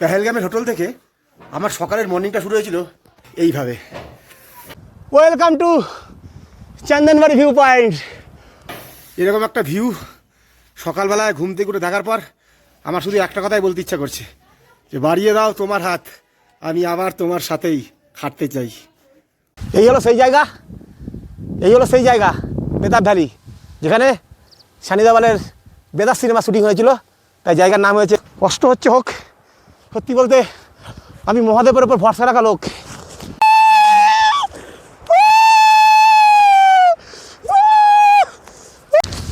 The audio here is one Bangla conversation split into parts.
পেহেলগামের হোটেল থেকে আমার সকালের মর্নিংটা শুরু হয়েছিল এইভাবে। Welcome to Chandanwari view point এরকম একটা ভিউ সকালবেলায় ঘুম থেকে উঠে দেখার পর আমার শুধু একটা কথাই বলতে ইচ্ছা করছে যে বাড়িয়ে দাও তোমার হাত আমি আবার তোমার সাথেই হাঁটতে চাই। এই হলো সেই জায়গা এই হলো সেই জায়গা বেতাব ভ্যালি যেখানে সানি দেওয়ালের বেদার সিনেমা শুটিং হয়েছিল তাই জায়গার নাম হয়েছে কষ্ট হচ্ছে হোক। সত্যি বলতে, আমি মহাদেবের উপর ভরসা রাখা লোক।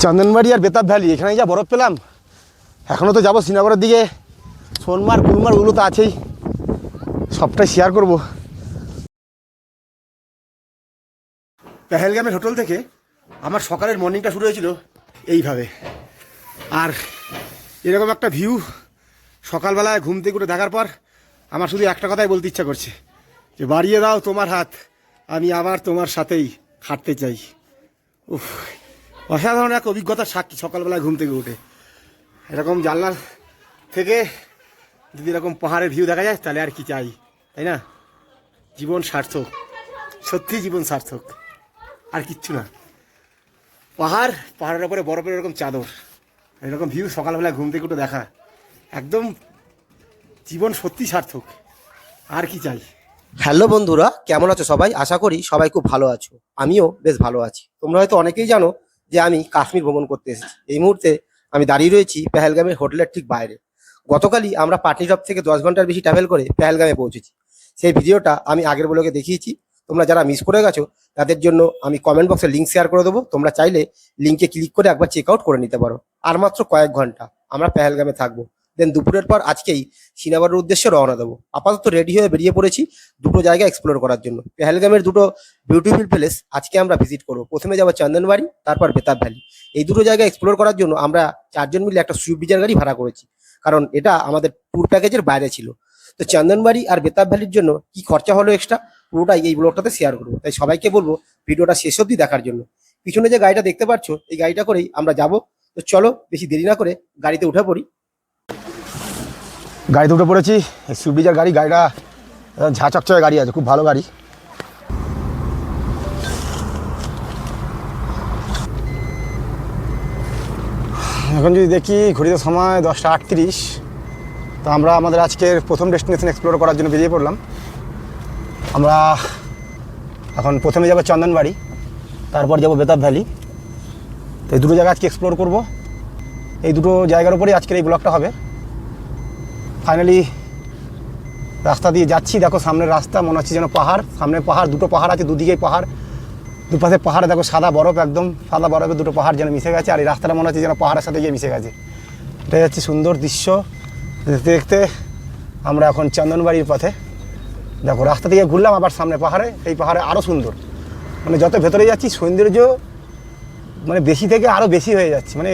চন্দনবাড়ি আর বেতাব ভ্যালি এখানে যা বরফ পেলাম। এখনও তো যাব শ্রীনগরের দিকে। সোনমার গুলমার ওগুলো তো আছেই। সবটাই শেয়ার করব। পেহেলগামের হোটেল থেকে আমার সকালের মর্নিংটা শুরু হয়েছিল এইভাবে। আর এরকম একটা ভিউ সকালবেলায় ঘুম থেকে উঠে দেখার পর আমার শুধু একটা কথাই বলতে ইচ্ছা করছে, যে বাড়িয়ে দাও তোমার হাত, আমি আবার তোমার সাথেই হাঁটতে চাই। উফ, অসাধারণ এক অভিজ্ঞতা সাক্ষী সকালবেলায় ঘুম থেকে উঠে। এরকম জানলার থেকে যদি এরকম পাহাড়ের ভিউ দেখা যায়, তাহলে আর কি চাই, তাই না? জীবন সার্থক, সত্যি জীবন সার্থক, আর কিচ্ছু না। পাহাড়, পাহাড়ের উপরে বরফের এরকম চাদর, এরকম ভিউ সকালবেলা ঘুম থেকে উঠে দেখা। একদম জীবন সত্যি সার্থক। আর কি চাই? হ্যালো বন্ধুরা, কেমন আছো সবাই? আশা করি সবাই খুব ভালো আছো। আমিও বেশ ভালো আছি। তোমরা হয়তো অনেকেই জানো যে আমি কাশ্মীর ভ্রমণ করতে এসেছি। এই মুহূর্তে আমি দাঁড়িয়ে রয়েছি পেহেলগামের হোটেলের ঠিক বাইরে। গতকালই আমরা পাটনিটপ থেকে দশ ঘণ্টার বেশি ট্রাভেল করে পেহেলগামে পৌঁছেছি। সেই ভিডিওটা আমি আগের ব্লগে দেখিয়েছি। তোমরা যারা মিস করে গেছো, তাদের জন্য আমি কমেন্ট বক্সে লিঙ্ক শেয়ার করে দেবো। তোমরা চাইলে লিঙ্কে ক্লিক করে একবার চেক আউট করে নিতে পারো। আর মাত্র কয়েক ঘণ্টা আমরা পেহেলগামে থাকব। দেন দুপুরের পর আজকেই শ্রীনগরের উদ্দেশ্যে রওনা দেবো। আপাতত রেডি হয়ে বেরিয়ে পড়েছি দুটো জায়গা এক্সপ্লোর করার জন্য। পেহেলগামের দুটো বিউটিফুল প্লেস আজকে আমরা ভিজিট করব। প্রথমে যাব চন্দনবাড়ি, তারপর বেতাব ভ্যালি এই দুটো জায়গা এক্সপ্লোর করার জন্য আমরা চারজন মিলে একটা সুইফট ডিজার গাড়ি ভাড়া করেছি। কারণ এটা আমাদের ট্যুর প্যাকেজের বাইরে ছিল। তো চন্দনবাড়ি আর বেতাব ভ্যালির জন্য কি খরচা হলো এক্সট্রা পুরোটাই এই ব্লগটাতে শেয়ার করব। তাই সবাইকে বলব ভিডিওটা শেষ অবধি দেখার জন্য। পিছনে যে গাড়িটা দেখতে পাচ্ছ এই গাড়িটা করেই আমরা যাব। তো চলো, বেশি দেরি না করে গাড়িতে উঠে পড়ি। গাড়িতে উঠে পড়েছি। সুইফট গাড়ি, গাড়িটা একদম ঝা গাড়ি আছে, খুব ভালো গাড়ি। এখন যদি দেখি ঘড়িতে সময় দশটা আটত্রিশ, তো আমরা আমাদের আজকের প্রথম ডেস্টিনেশন এক্সপ্লোর করার জন্য বেরিয়ে পড়লাম। আমরা এখন প্রথমে যাব চন্দনবাড়ি, তারপর যাব বেতাব ভ্যালি। তো এই দুটো জায়গা আজকে এক্সপ্লোর করব। এই দুটো জায়গার উপরেই আজকের এই ব্লগটা হবে। ফাইনালি রাস্তা দিয়ে যাচ্ছি। দেখো সামনের রাস্তা, মনে হচ্ছে যেন পাহাড়। সামনে পাহাড়, দুটো পাহাড় আছে, দুদিকেই পাহাড়। দুপাশে পাহাড়ে, দেখো সাদা বরফ একদম, সাদা বরফে দুটো পাহাড় যেন মিশে গেছে। আর এই রাস্তাটা মনে হচ্ছে যেন পাহাড়ের সাথে গিয়ে মিশে গেছে। এটা যাচ্ছে সুন্দর দৃশ্য। দেখতে দেখতে আমরা এখন চন্দনবাড়ির পথে। দেখো, রাস্তা থেকে ঘুরলাম আবার সামনে পাহাড়ে। এই পাহাড়ে আরও সুন্দর। মানে যত ভেতরে যাচ্ছি, সৌন্দর্য মানে বেশি থেকে আরও বেশি হয়ে যাচ্ছে। মানে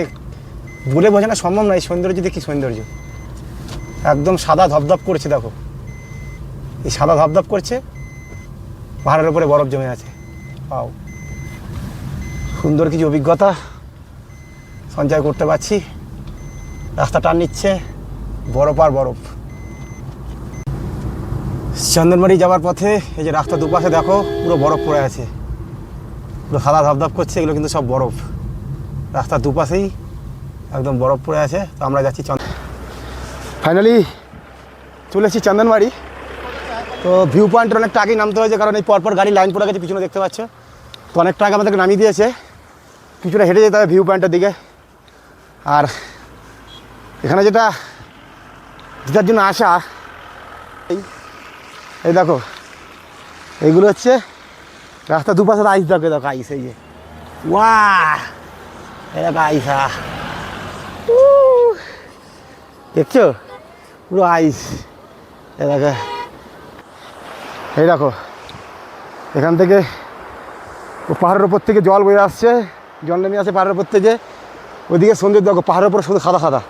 বলে বোঝানো সম্ভব নয় সৌন্দর্য দেখি সৌন্দর্য। একদম সাদা ধপধপ করছে, দেখো। এই সাদা ধপধপ করছে, পাহাড়ের উপরে বরফ জমে আছে। পাও সুন্দর কিছু অভিজ্ঞতা সঞ্চয় করতে পারছি। রাস্তা টান নিচ্ছে, বরফ আর বরফ। চন্দনবাড়ি যাওয়ার পথে এই যে রাস্তা দুপাশে দেখো, পুরো বরফ পড়ে আছে। পুরো সাদা ধপধপ করছে, এগুলো কিন্তু সব বরফ। রাস্তার দুপাশেই একদম বরফ পড়ে আছে। তো আমরা যাচ্ছি চন্দ ফাইনালি চলে এসেছি চন্দনবাড়ি। তো ভিউ পয়েন্টের অনেকটা আগেই নামতে হয়েছে, কারণ এই পরপর গাড়ি লাইন পড়ে গেছে, পিছনে দেখতে পাচ্ছ। তো অনেকটা আগে আমাদেরকে নামিয়ে দিয়েছে। পিছনে হেঁটে যেতে হবে ভিউ পয়েন্টের দিকে। আর এখানে যেটা যেটার জন্য আসা এই দেখো, এইগুলো হচ্ছে রাস্তা দুপাশে আইস দেখো দেখো আইস এই যে। ওয়া এই দেখো আইস। দেখছ? পুরো আইস এ দেখো। এই দেখো। এখান থেকে পাহাড়ের ওপর থেকে জল বয়ে আসছে। জল নেমে আসছে পাহাড়ের ওপর থেকে। ওইদিকে সৌন্দর্য দেখো, পাহাড়ের উপরে শুধু সাদা সাদা।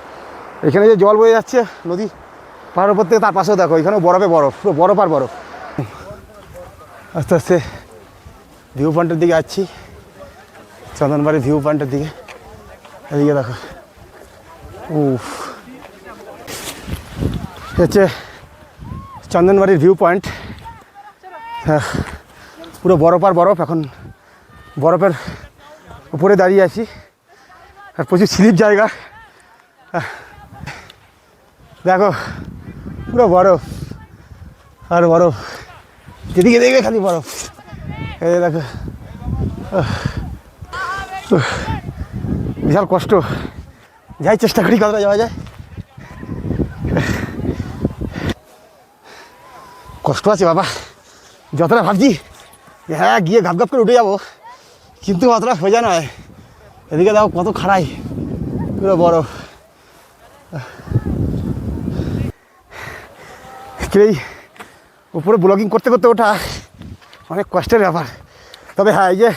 এখানে যে জল বয়ে যাচ্ছে, নদী, পাহাড়ের উপর থেকে তার পাশেও দেখো, এখানেও বরফে বরফ, পুরো বরফ আর বরফ। আস্তে আস্তে ভিউ পয়েন্টের দিকে যাচ্ছি। চন্দনবাড়ির ভিউ পয়েন্টের দিকে। এদিকে দেখো। উফ। হচ্ছে চন্দনবাড়ির ভিউ পয়েন্ট হ্যাঁ, পুরো বরফ আর বরফ এখন বরফের উপরে দাঁড়িয়ে আছি। আর প্রচুর স্লিপ জায়গা। আহ, দেখো পুরো বরফ আর বরফ। যেদিকে দেখবে খালি বরফ। এই দেখো বিশাল কষ্ট। যাই চেষ্টা করি কতটা যাওয়া যায়। কষ্ট আছে বাবা। যতটা ভাবছি হ্যাঁ গিয়ে গাপ গাপ করে উঠে যাব। কিন্তু অতটা সোজা নয়। এদিকে দেখো কত খাড়াই। পুরো বরফ এই উপরে ব্লগিং করতে করতে ওঠা অনেক কষ্টের ব্যাপার। তবে হ্যাঁ এই যে,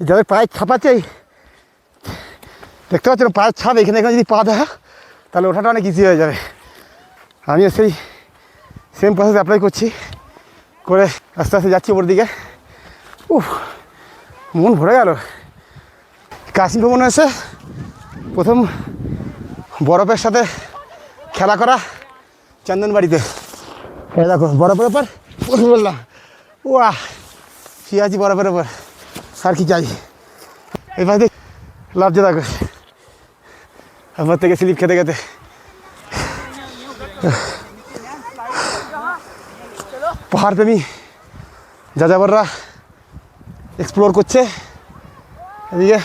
যাদের পায়ের ছাপ আছে, দেখতে পাচ্ছেন পায়ের ছাপ এখানে এখানে যদি পা দেখা তাহলে ওঠাটা অনেক ইজি হয়ে যাবে। আমিও সেই সেম প্রসেস অ্যাপ্লাই করছি। করে আস্তে আস্তে যাচ্ছি ওপর দিকে। উফ, মন ভরে গেল। কাশ্মীর ভ্রমণ এসে প্রথম বরফের সাথে খেলা করা চন্দনবাড়িতে। দেখো, বরফের ওপর বসে বললাম। ওয়া শুয়ে আছি বরফের ওপর আর কি চাই? এবার দেখ লাভছে দেখো এবার থেকে স্লিপ খেতে খেতে। পাহাড় প্রেমী যাযাবররা এক্সপ্লোর করছে। এদিকে।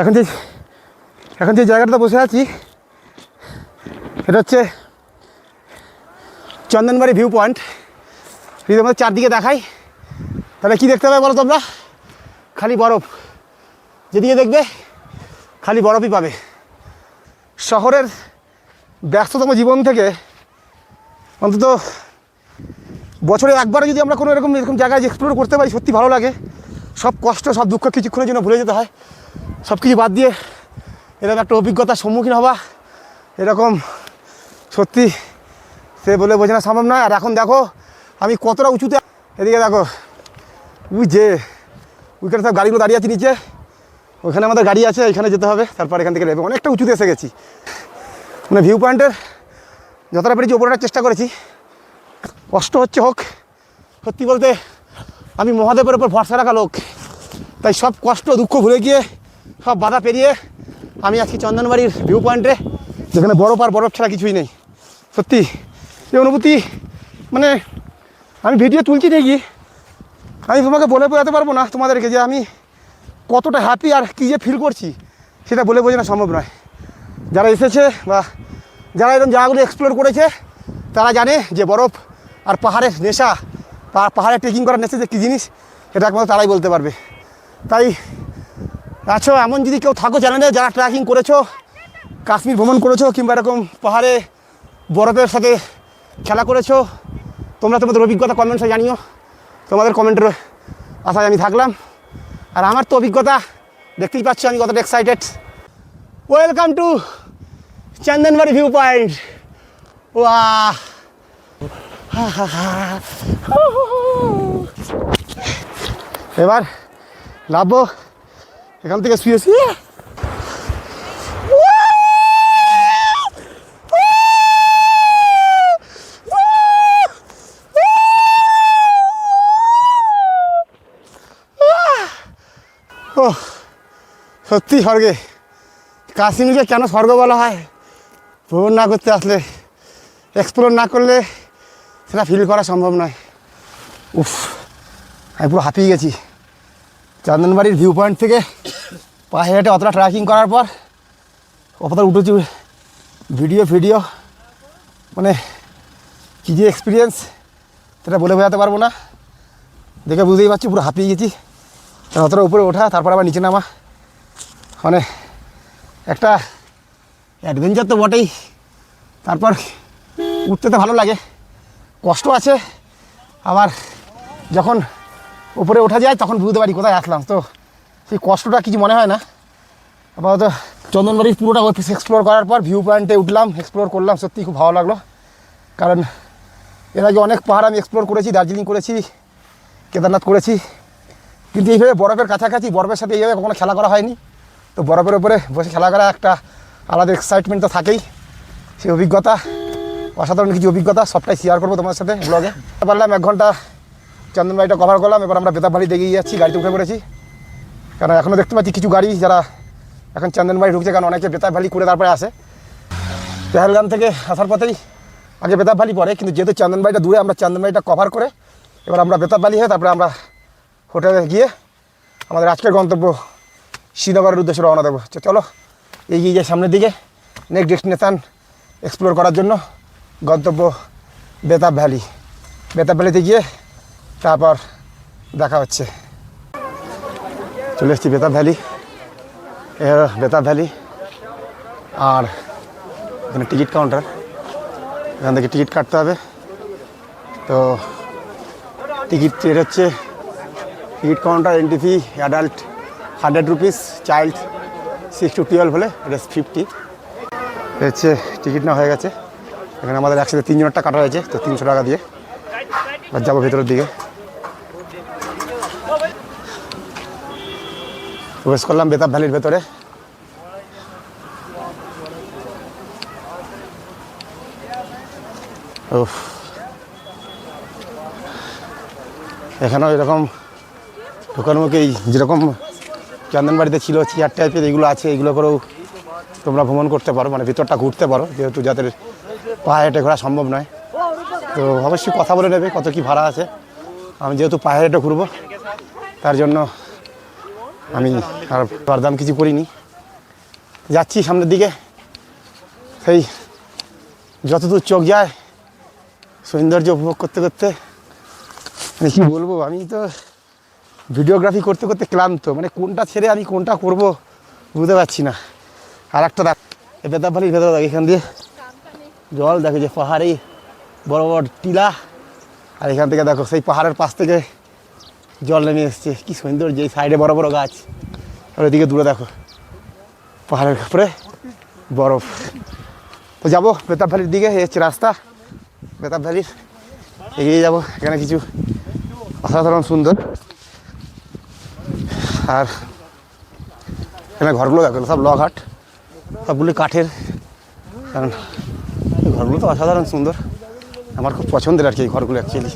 এখন যে এখন যে জায়গাটাতে বসে আছি এটা হচ্ছে চন্দনবাড়ি ভিউ পয়েন্ট যদি আমাদের চারদিকে দেখাই, তাহলে কী দেখতে পাবে বলো তোমরা? খালি বরফ। যেদিকে দেখবে, খালি বরফই পাবে। শহরের ব্যস্ততম জীবন থেকে অন্তত বছরে একবারে যদি আমরা কোনো এরকম এরকম জায়গায় এক্সপ্লোর করতে পারি, সত্যি ভালো লাগে। সব কষ্ট, সব দুঃখ কিছুক্ষণের জন্য ভুলে যেতে হয়। সব কিছু বাদ দিয়ে এরকম একটা অভিজ্ঞতার সম্মুখীন হওয়া, এরকম সত্যি সে বলে বোঝানো সম্ভব নয়। আর এখন দেখো, আমি কতটা উঁচুতে এদিকে দেখো, উই যে ওইখানে সব গাড়িগুলো দাঁড়িয়ে আছে নিচে। ওখানে আমাদের গাড়ি আছে, এখানে যেতে হবে। তারপর এখান থেকে নেবে। অনেকটা উঁচুতে এসে গেছি। মানে ভিউ পয়েন্টের যতটা পেরেছি ওপরটার চেষ্টা করেছি। কষ্ট হচ্ছে হোক, সত্যি বলতে আমি মহাদেবের ওপর ভরসা রাখা লোক। তাই সব কষ্ট, দুঃখ ভুলে গিয়ে, সব বাধা পেরিয়ে আমি আজকে চন্দনবাড়ির ভিউ পয়েন্টে যেখানে বরফ আর বরফ ছাড়া কিছুই নেই। সত্যি, এই অনুভূতি মানে আমি ভিডিও তুলছি দেখি। আমি তোমাকে বলে বোঝাতে পারব না তোমাদেরকে যে আমি কতটা হ্যাপি আর কী যে ফিল করছি, সেটা বলে বোঝানো সম্ভব নয়। যারা এসেছে বা যারা এরকম জায়গাগুলো এক্সপ্লোর করেছে, তারা জানে যে বরফ আর পাহাড়ের নেশা পাহাড়ে ট্রেকিং করার নেশা যে কী জিনিস, এটা একমাত্র তারাই বলতে পারবে। তাই আছো, এমন যদি কেউ থাকো চ্যানেলে যারা ট্রেকিং করেছ, কাশ্মীর ভ্রমণ করেছ, কিংবা এরকম পাহাড়ে বরফের সাথে খেলা করেছ, তোমরা তোমাদের অভিজ্ঞতা কমেন্টসে জানিও। তোমাদের কমেন্টের আশায় আমি থাকলাম। আর আমার তো অভিজ্ঞতা, দেখতেই পাচ্ছ আমি কতটা excited welcome to Chandanwari view point ওয়া এবার লাভবো এখান থেকে শুয়ে। সত্যি স্বর্গে। কাশ্মীরকে কেন স্বর্গ বলা হয়? ভ্রমণ না করতে আসলে এক্সপ্লোর না করলে সেটা ফিল করা সম্ভব নয়। উফ, আমি পুরো হাঁপিয়ে গেছি। চন্দনবাড়ির ভিউ পয়েন্ট থেকে পায়ে হেঁটে অতটা ট্রেকিং করার পর অতটা উঠেছি। ভিডিও ভিডিও মানে কী যে এক্সপিরিয়েন্স সেটা বলে বোঝাতে পারব না। দেখে বুঝতেই পারছি, পুরো হাঁপিয়ে গেছি। অতটা উপরে ওঠা, তারপর আবার নিচে নামা। মানে একটা অ্যাডভেঞ্চার তো বটেই। তারপর উঠতে তো ভালো লাগে, কষ্ট আছে। আবার যখন উপরে ওঠা যায়, তখন বুঝতে পারি কোথায় আসলাম। তো সেই কষ্টটা কিছু মনে হয় না। আপাতত চন্দনবাড়ির পুরোটা এক্সপ্লোর করার পর ভিউ পয়েন্টে উঠলাম এক্সপ্লোর করলাম। সত্যি খুব ভালো লাগল। কারণ এর আগে অনেক পাহাড় আমি এক্সপ্লোর করেছি, দার্জিলিং করেছি, কেদারনাথ করেছি। কিন্তু এইভাবে বরফের কাছাকাছি, বরফের সাথে এইভাবে কখনো খেলা করা হয়নি। তো বরফের উপরে বসে খেলা করা একটা আলাদা এক্সাইটমেন্ট তো থাকেই। সেই অভিজ্ঞতা, অসাধারণ কিছু অভিজ্ঞতা সবটাই শেয়ার করব তোমার সাথে ব্লগে পারলাম, এক ঘণ্টা চন্দনবাড়িটা কভার করলাম, এবার আমরা বেতাবাড়ি দেখে যাচ্ছি, গাড়িতে উঠে পড়েছি। কারণ এখনও দেখতে পাচ্ছি কিছু গাড়ি যারা এখন চন্দনবাড়ি ঢুকছে, কারণ অনেকে বেতাব ভ্যালি করে তারপরে আসে। পেহেলগাম থেকে আসার পথেই আগে বেতাব ভ্যালি পড়ে, কিন্তু যেহেতু চন্দনবাড়িটা দূরে, আমরা চন্দনবাড়িটা কভার করে, এবার আমরা বেতাব ভ্যালি হয়ে তারপরে আমরা হোটেলে গিয়ে আমাদের আজকের গন্তব্য শ্রীনগরের উদ্দেশ্যে রওনা দেবো। তো চলো, এগিয়ে যাই সামনের দিকে নেক্সট ডেস্টিনেশান এক্সপ্লোর করার জন্য গন্তব্য বেতাব ভ্যালি। বেতাব ভ্যালিতে গিয়ে তারপর দেখা হচ্ছে। চলে এসেছি বেতাব ভ্যালি। এ বেতাব ভ্যালি। আর এখানে টিকিট কাউন্টার। এখান থেকে টিকিট কাটতে হবে। তো টিকিট রেট হচ্ছে, ticket counter entry fee adult hundred rupees child six to twelve হলে, এটা ফিফটি হচ্ছে টিকিট না হয়ে গেছে। এখানে আমাদের একসাথে তিনজনেরটা কাটা হয়েছে, তো তিনশো টাকা দিয়ে। আর যাব ভেতরের দিকে। প্রবেশ করলাম বেতাব ভ্যালির ভেতরে। উফ। এখানেও এরকম ঢোকার মুখেই যেরকম চন্দনবাড়িতে ছিল চেয়ার টাইপের এগুলো আছে, এগুলো করেও তোমরা ভ্রমণ করতে পারো মানে ভিতরটা ঘুরতে পারো, যেহেতু যাদের পায়ে হেঁটে ঘোরা সম্ভব নয়। তো অবশ্যই কথা বলে নেবে কত কি ভাড়া আছে। আমি যেহেতু পায়ে হেঁটে ঘুরবো, তার জন্য আমি আর দাম কিছু করিনি। যাচ্ছি সামনের দিকে। সেই যতদূর চোখ যায়, সৌন্দর্য উপভোগ করতে করতে মানে কী বলব, আমি তো ভিডিওগ্রাফি করতে করতে ক্লান্ত। মানে কোনটা ছেড়ে আমি কোনটা করব বুঝতে পারছি না। আর একটা দেখ বেতাব ভালির ভেতরে দেখ, এখান দিয়ে। জল দেখো যে পাহাড়ে, বড় বড় টিলা। আর এখান থেকে দেখো, সেই পাহাড়ের পাশ থেকে জল নেমে এসছে। কি সুন্দর যে সাইডে বড় বড় গাছ। আর ওইদিকে দূরে দেখো, পাহাড়ের উপরে বরফ। তো যাব বেতাব ভ্যালির দিকে হচ্ছে রাস্তা। বেতাব ভ্যালির এগিয়ে যাব, এখানে কিছু অসাধারণ সুন্দর। আর এখানে ঘরগুলো দেখো, সব লঘাট সবগুলি কাঠের। কারণ ঘরগুলো তো অসাধারণ সুন্দর। আমার খুব পছন্দের আর কি এই ঘরগুলো অ্যাকচুয়ালি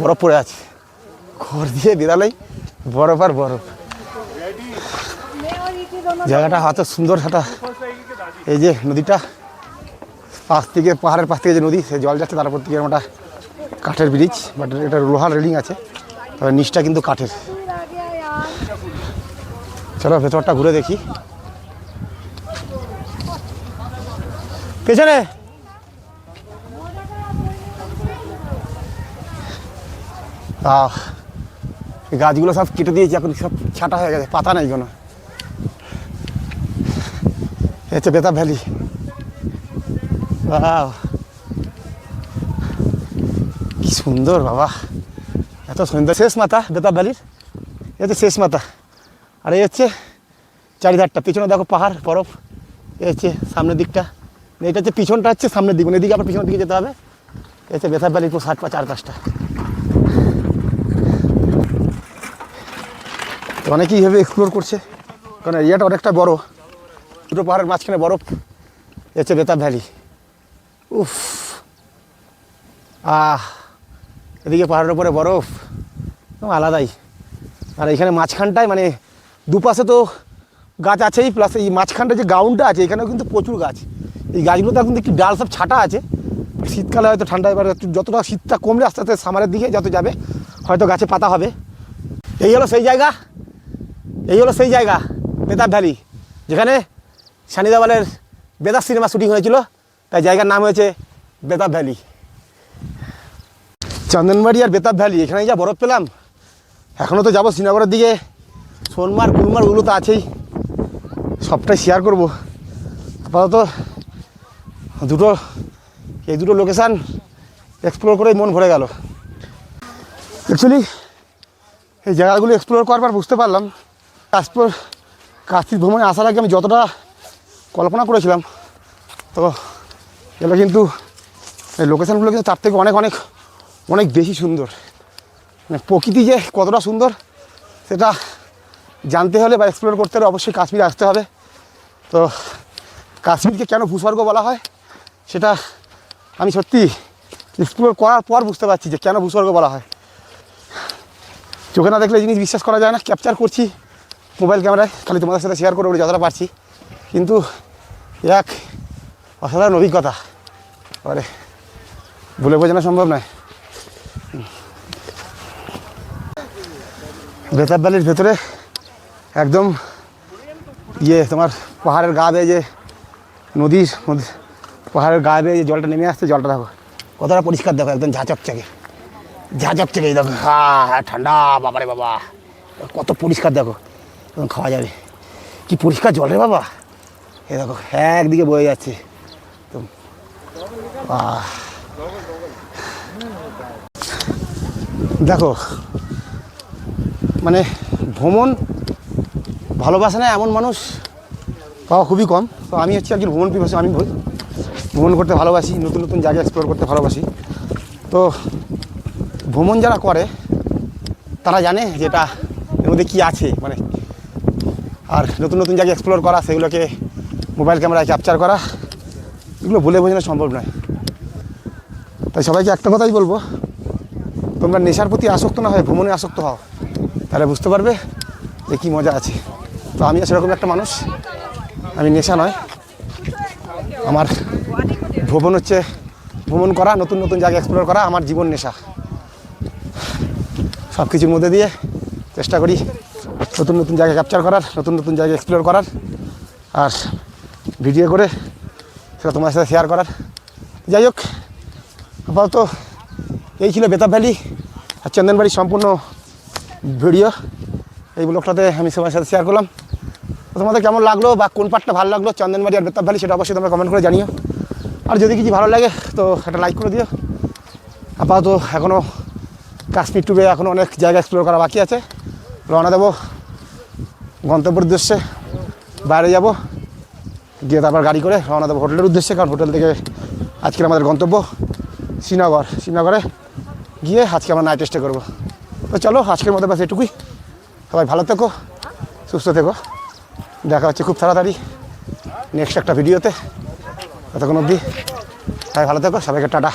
বরফ পড়ে আছে। ঘর দিয়ে বেরালেই বরফ আর বরফ। জায়গাটা এত সুন্দর একটা, এই যে নদীটা, পাশ থেকে পাহাড়ের পাশ থেকে যে নদী সে জল যাচ্ছে তারপর থেকে একটা কাঠের ব্রিজ বাট এটা লোহার রেলিং আছে। তবে নিচটা কিন্তু কাঠের। চলো, ভেতরটা ঘুরে দেখি। পেছনে! আহ গাছগুলো সব কেটে দিয়েছি, এখন সব ছাটা হয়ে গেছে, পাতা নাই কোনো। হচ্ছে বেতাব ভ্যালি। কি সুন্দর, বাবা। এত সুন্দর। শেষ মাথা বেতাব ভ্যালির এই হচ্ছে শেষ মাথা। আর এই হচ্ছে চারিধারটা। পিছনে দেখো পাহাড়, বরফ। এই হচ্ছে সামনের দিকটা। এটা হচ্ছে পিছনটা হচ্ছে সামনের দিক। মানে এদিকে আবার পিছনের দিকে যেতে হবে। এই হচ্ছে বেতাব ভ্যালির পুরো পা চার পাঁচটা তো অনেকেই এইভাবে এক্সপ্লোর করছে। কারণ এরিয়াটা অনেকটা বড়। দুটো পাহাড়ের মাঝখানে বরফ। এ হচ্ছে বেতাব ভ্যালি উফ। আহ। এদিকে পাহাড়ের উপরে বরফ আলাদাই। আর এখানে মাঝখানটায় মানে দুপাশে তো গাছ আছেই প্লাস এই মাঝখানটা যে গ্রাউন্ডটা আছে, এখানেও কিন্তু প্রচুর গাছ। এই গাছগুলোতে এখন দেখি ডাল সব ছাটা আছে। শীতকালে হয়তো ঠান্ডা এবার যতটা শীতটা কমলে আস্তে আস্তে সামারের দিকে যত যাবে, হয়তো গাছে পাতা হবে। এই হলো সেই জায়গা, এই হলো সেই জায়গা, বেতাব ভ্যালি, যেখানে সানি দেওয়ালের বেতাব সিনেমা শুটিং হয়েছিল। তাই জায়গার নাম হয়েছে বেতাব ভ্যালি। চন্দনবাড়ি আর বেতাব ভ্যালি এখানে যা বরফ পেলাম। এখনও তো যাব শ্রীনগরের দিকে। সোনমার গুলমার ওগুলো তো আছেই। সবটাই শেয়ার করব। আপাতত দুটো, এই দুটো লোকেশান এক্সপ্লোর করেই মন ভরে গেল। অ্যাকচুয়ালি এই জায়গাগুলো এক্সপ্লোর করবার বুঝতে পারলাম। কাশপুর কাশ্মীর ভ্রমণে আসার আগে আমি যতটা কল্পনা করেছিলাম, তো এগুলো কিন্তু এই লোকেশানগুলো কিন্তু তার থেকে অনেক অনেক অনেক বেশি সুন্দর। মানে প্রকৃতি যে কতটা সুন্দর, সেটা জানতে হলে বা এক্সপ্লোর করতে হলে অবশ্যই কাশ্মীরে আসতে হবে। তো কাশ্মীরকে কেন ভূস্বর্গ বলা হয়, সেটা আমি সত্যি এক্সপ্লোর করার পর বুঝতে পারছি যে কেন ভূস্বর্গ বলা হয়। চোখে না দেখলে জিনিস বিশ্বাস করা যায় না ক্যাপচার করছি মোবাইল ক্যামেরায় খালি তোমাদের সাথে শেয়ার করে যতটা পারছি। কিন্তু এক অসাধারণ অভিজ্ঞতা। এবারে বলে বোঝানো সম্ভব নয়। বেতাব ভ্যালির ভেতরে একদম ইয়ে তোমার পাহাড়ের গা বেয়ে যে নদীর পাহাড়ের গা বেয়ে যে জলটা নেমে আসছে, জলটা দেখো। কতটা পরিষ্কার দেখো, একদম ঝা চকচকে ঝা চকচকে এই দেখো, হা, ঠান্ডা বাবারে বাবা। কত পরিষ্কার দেখো, এখন খাওয়া যাবে। কি পরিষ্কার জল রে বাবা। এ দেখো, একদিকে বয়ে যাচ্ছে। তো দেখো মানে ভ্রমণ ভালোবাসে না এমন মানুষ পাওয়া খুবই কম। তো আমি হচ্ছে একজন ভ্রমণ পিপাসী, আমি ভ্র- ভ্রমণ করতে ভালোবাসি, নতুন নতুন জায়গা এক্সপ্লোর করতে ভালোবাসি। তো ভ্রমণ যারা করে, তারা জানে যে এটা এর মধ্যে কী আছে মানে আর নতুন নতুন জায়গা এক্সপ্লোর করা, সেগুলোকে মোবাইল ক্যামেরায় ক্যাপচার করা, এগুলো বলে বোঝানো সম্ভব নয়। তাই সবাইকে একটা কথাই বলব, তোমরা নেশার প্রতি আসক্ত না হয় ভ্রমণে আসক্ত হও। তাহলে বুঝতে পারবে যে কী মজা আছে। তো আমিও সেরকম একটা মানুষ। আমি নেশা নয়। আমার ভ্রমণ হচ্ছে ভ্রমণ করা, নতুন নতুন জায়গা এক্সপ্লোর করা, আমার জীবন নেশা। সব কিছুর মধ্যে দিয়ে চেষ্টা করি নতুন নতুন জায়গা ক্যাপচার করার, নতুন নতুন জায়গা এক্সপ্লোর করার। আর ভিডিও করে সেটা তোমার সাথে শেয়ার করার। যাই হোক, আপাতত এই ছিল বেতাব ভ্যালি আর চন্দনবাড়ির সম্পূর্ণ ভিডিও, এই ব্লগটাতে আমি সবার সাথে শেয়ার করলাম। তোমাদের কেমন লাগল বা কোন পার্টটা ভালো লাগল, চন্দনবাড়ি আর বেতাব ভ্যালি সেটা অবশ্যই তোমরা কমেন্ট করে জানিও। আর যদি কিছু ভালো লাগে, তো একটা লাইক করে দিও। আপাতত এখনও কাশ্মীর টুবে এখনও অনেক জায়গা এক্সপ্লোর করা বাকি আছে। রওনা দেবো গন্তব্যের উদ্দেশ্যে, বাইরে যাব, গিয়ে তারপর গাড়ি করে রওনা দেবো হোটেলের উদ্দেশ্যে, কারণ হোটেল থেকে আজকের আমাদের গন্তব্য শ্রীনগর। শ্রীনগরে গিয়ে আজকে আমরা নাইট স্টে করব। তো চলো, আজকের মতো ব্যাস এটুকুই। সবাই ভালো থেকো, সুস্থ থেকো। দেখা হচ্ছে খুব তাড়াতাড়ি নেক্সট একটা ভিডিওতে। ততক্ষণ অবধি সবাই ভালো থেকো, সবাইকে টাটা।